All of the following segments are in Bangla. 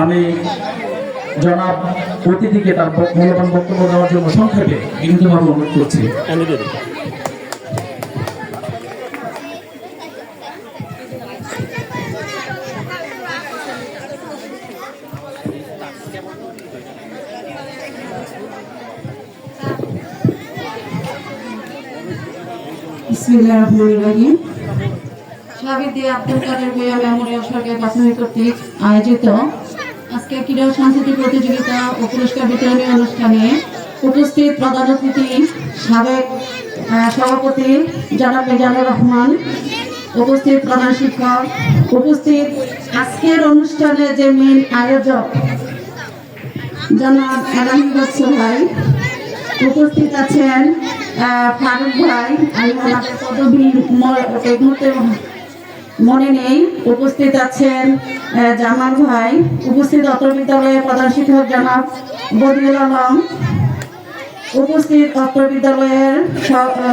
আমি জনাব অতিথিকে তার মূল্যবান বক্তব্য দেওয়ার জন্য সংক্ষেপে বিনীতভাবে অনুরোধ করছি। সাবিদি আব্দুল কাদের মেমোরিয়াল সরকারি প্রাথমিক কর্তৃক আয়োজিত আজকে ক্রীড়া সাংস্কৃতিক প্রতিযোগিতা ও পুরস্কার বিতরণী অনুষ্ঠানে উপস্থিত প্রধান অতিথি সাবেক সভাপতি জনাব মিজানুর রহমান, উপস্থিত প্রধান শিক্ষক, উপস্থিত আজকের অনুষ্ঠানে যে মেন আয়োজক জনাব বৎসর ভাই, উপস্থিত আছেন ফারুক ভাই আমি ওনাদের পদবী এই মুহূর্তে মনে নেই, উপস্থিত আছেন জামাল ভাই, উপস্থিত অত্র বিদ্যালয়ের প্রধান শিক্ষক জনাব বদিউল আলম, উপস্থিত অত্র বিদ্যালয়ের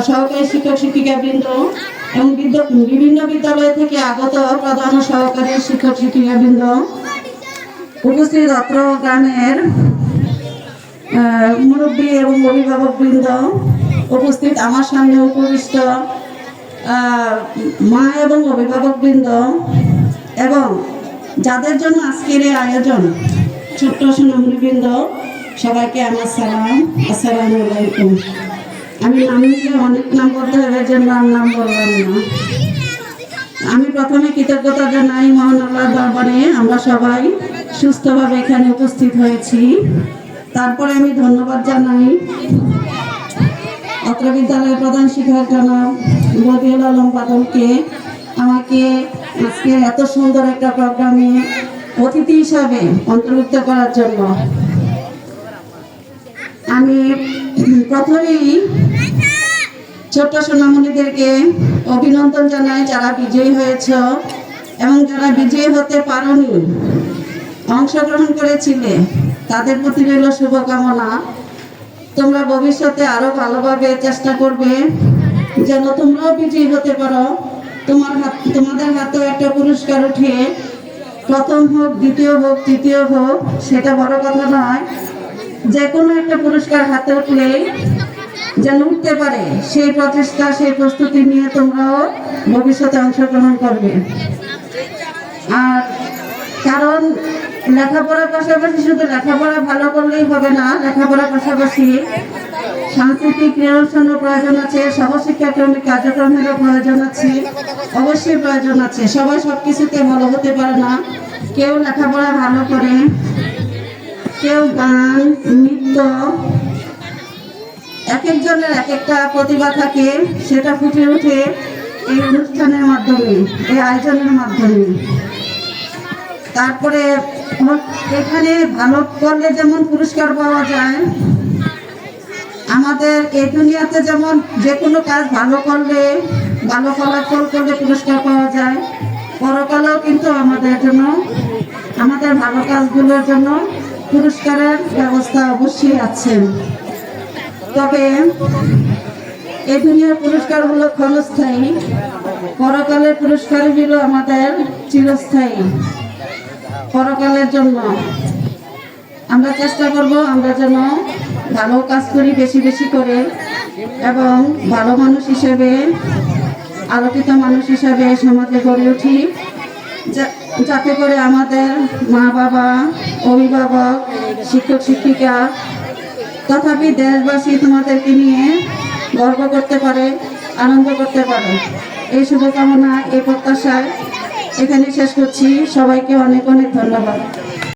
সহকারী শিক্ষক শিক্ষিকা বৃন্দ এবং বিভিন্ন বিদ্যালয় থেকে আগত প্রধান সহকারী শিক্ষক শিক্ষিকা বৃন্দ, উপস্থিত অত্র গ্রামের মুরব্বী এবং অভিভাবক বৃন্দ, উপস্থিত আমার সামনে উপবিষ্ট মা এবং অভিভাবক বৃন্দ এবং যাদের জন্য আজকের এই আয়োজন, ছোট্ট সোনামণি বৃন্দ সবাইকে আমার সালাম। আসসালামু আলাইকুম। আমি নাম নিলে অনেক নাম বলতে হবে যে নাম নাম বললাম না। আমি প্রথমে কৃতজ্ঞতা জানাই মহান আল্লাহ দরবারে। আমরা সবাই সুস্থভাবে এখানে উপস্থিত হয়েছি। তারপরে আমি ধন্যবাদ জানাই অত্র বিদ্যালয়ের প্রধান শিক্ষক জনাব বদিউল আলম বাদলকে আমাকে আজকে এত সুন্দর একটা প্রোগ্রামে অতিথি হিসাবে অন্তর্ভুক্ত করার জন্য। আমি প্রথমেই ছোট্ট সোনামণিদেরকে অভিনন্দন জানাই যারা বিজয়ী হয়েছ এবং যারা বিজয়ী হতে পারোনি, অংশগ্রহণ করেছিলে, তাদের প্রতি রইল শুভকামনা। তোমরা ভবিষ্যতে আরও ভালোভাবে চেষ্টা করবে। যেন তোমরাও বিজয়ী হতে পারো। তোমার হাত, তোমাদের হাতেও একটা পুরস্কার উঠিয়ে প্রথম হোক, দ্বিতীয় হোক, তৃতীয় হোক, সেটা বড় কথা নয়। যে কোনো একটা পুরস্কার হাতে উঠলে যেন উঠতে পারে, সেই প্রচেষ্টা, সেই প্রস্তুতি নিয়ে তোমরাও ভবিষ্যতে অংশগ্রহণ করবে। আর কারণ লেখাপড়ার পাশাপাশি শুধু লেখাপড়া ভালো করলেই হবে না, লেখাপড়ার পাশাপাশি সাংস্কৃতিক ক্রীড়ানুষ্ঠানের প্রয়োজন আছে সহশিক্ষাক্রমিক কার্যক্রমেরও প্রয়োজন আছে, অবশ্যই প্রয়োজন আছে। সবাই সব কিছুতে ভালো হতে পারে না। কেউ লেখাপড়া ভালো করে, কেউ গান, নৃত্য, এক একজনের এক একটা প্রতিভা থাকে, সেটা ফুটে ওঠে এই অনুষ্ঠানের মাধ্যমে, এই আয়োজনের মাধ্যমে। তারপরে, এখানে ভালো করলে যেমন পুরস্কার পাওয়া যায় আমাদের এই দুনিয়াতে যেমন যে কোনো কাজ ভালো করলে, ভালো ফলাফল করলে পুরস্কার পাওয়া যায়। পরকালেও কিন্তু আমাদের জন্য, আমাদের ভালো কাজগুলোর জন্য পুরস্কারের ব্যবস্থা অবশ্যই আছে। তবে এই দুনিয়ার পুরস্কার হলো ক্ষণস্থায়ী, পরকালের পুরস্কার হলো আমাদের চিরস্থায়ী, পরকালের জন্য। আমরা চেষ্টা করব আমরা যেন ভালো কাজ করি বেশি বেশি করে এবং ভালো মানুষ হিসেবে, আলোকিত মানুষ হিসেবে সমাজে গড়ে উঠি। যাতে করে আমাদের মা বাবা, অভিভাবক, শিক্ষক, শিক্ষিকা তথাপি দেশবাসী তোমাদেরকে নিয়ে গর্ব করতে পারে, আনন্দ করতে পারে। এই শুভকামনা, এই প্রত্যাশায় এখানে শেষ করছি। সবাইকে অনেক অনেক ধন্যবাদ।